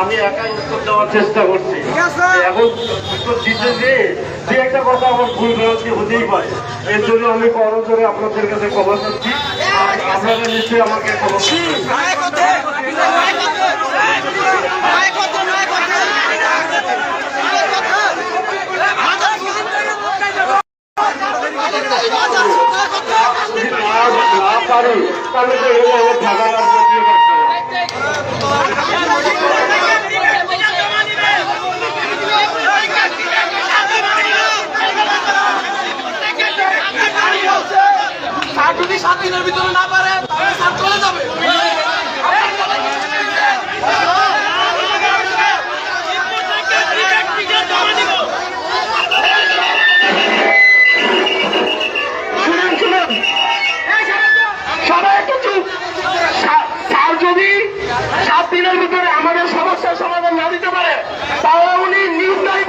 আমি একাই উত্তর দেওয়ার চেষ্টা করছি। এখন উত্তর দিতে যে যে একটা কথা আমার ভুল ভ্রান্তি হতেই পারে। এর জন্য আমি করজোরে আপনাদের কাছে চাচ্ছি। আর আপনারা নিশ্চয়ই আমাকে ক্ষমা যদি না না পারি তাহলে তো এগুলো আমার ঢাকা রাজনীতি করতে হবে স্যার যদি সাত দিনের ভিতরে না পারে, তাহলে স্যার চলে যাবে। সাত দিনের ভিতরে আমাদের সমস্যার সমাধান না দিতে পারে, তাহলে উনি নিউ নিজ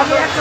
আমি একটা